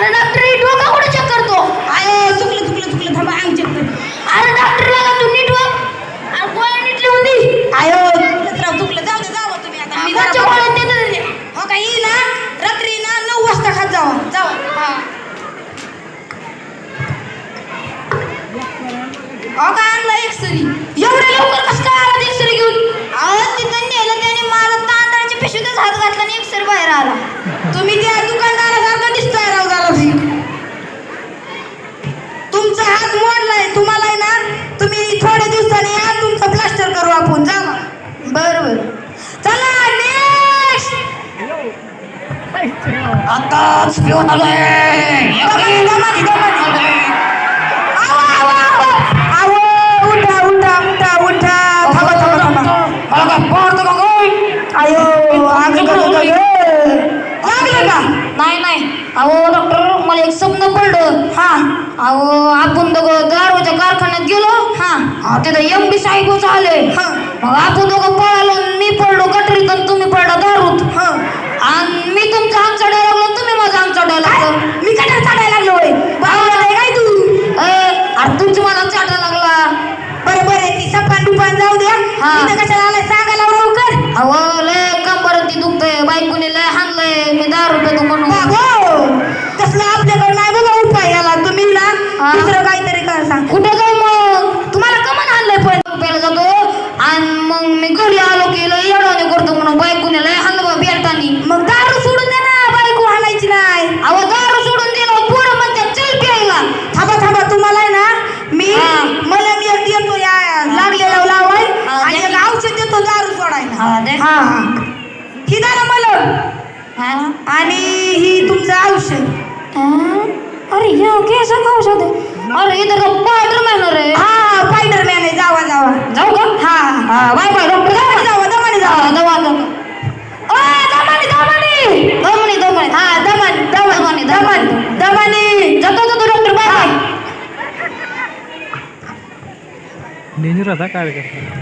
अरे डॉक्टर हे डोका कुठे चेक करतो? आय चुकलं चुकलं चुकलं थांबा अंग चेक कर अरे डॉक्टर लागा तू नीट वा अरे गोळ्या नीट लिहून दे आयो चुकलं राव चुकलं. जाऊ दे जावा तुम्ही आता. मी जरा गोळ्या देत. हो का येईल ना? रात्री ना नऊ वाजता खात जावा. जावा. हा. हो का आणलं एक सरी एवढ्या लवकर कसं काय आला एक्सरे घेऊन? अहो तिथं नेलं त्याने मला तांदळाच्या पिशवीतच हात घातला आणि एक सर बाहेर आला. तुम्ही त्या लागलं का नाही नाही अहो डॉक्टर मला एक स्वप्न पडलं हा अहो आपण दोघं दारूच्या कारखान्यात गेलो हा हा, तिथं एम बी साहेबच आले हा मग आपण दोघं पळालो मी पडलो गटरीत आणि तुम्ही पडला दारूत हा आणि मी तुमचा अंग चढायला लागलो तुम्ही माझा अंग चढायला लागलो मी कटार चाटायला लागलो होय बाबा आहे काय तू ए, अरे तुमची मला चाटायला लागला बरं बरं ती दुपान जाऊ द्या. इथं कशाला आलाय? सांगायला लवकर. अहो लय कंबर ती दुखतंय. बायकोने लय हाणलंय. मी दारू पेतो म्हणून. बाबो तसलं आपल्याकडे नाही बघा उपाय याला. तुम्ही ना हा. दुसरं काहीतरी करा सांग. कुठे जाऊ मग? तुम्हाला कमान आणलंय पण. प्यायला जातो. आणि मग मी घरी आलो की लय येडवाने करतो म्हणून लय हाणलं बा बेटानी मग दारू सोडून दे ना बायको हाणायची नाही अहो दारू सोडून दिलं पोरं म्हणतात चल प्यायला थांबा थांबा तुम्हाला आहे ना मी हा. मला मी एक देतो या लागलेला लावाय हा, आणि द्या एक की. औषध देतो दारू सोडायला हा. हा हा ही दारा मला हा? आणि ही तुमचं औषध. हा? अरे ह्या केस औषध. अरे इथं का पावडर मिळणार आहे? हा स्पायडरमॅन आहे. जावा जावा. जाऊ का? हा. हा बाय बाय डॉक्टर. दमाने जावा दमाने जावा. हा दवा ओ, दमाने दमाने. दमणी दमणी हा दमाने दमाने, दमाने. दमाने दमाने. जातो जातो डॉक्टर. Bye bye. डेंजर होता कार्यक्रम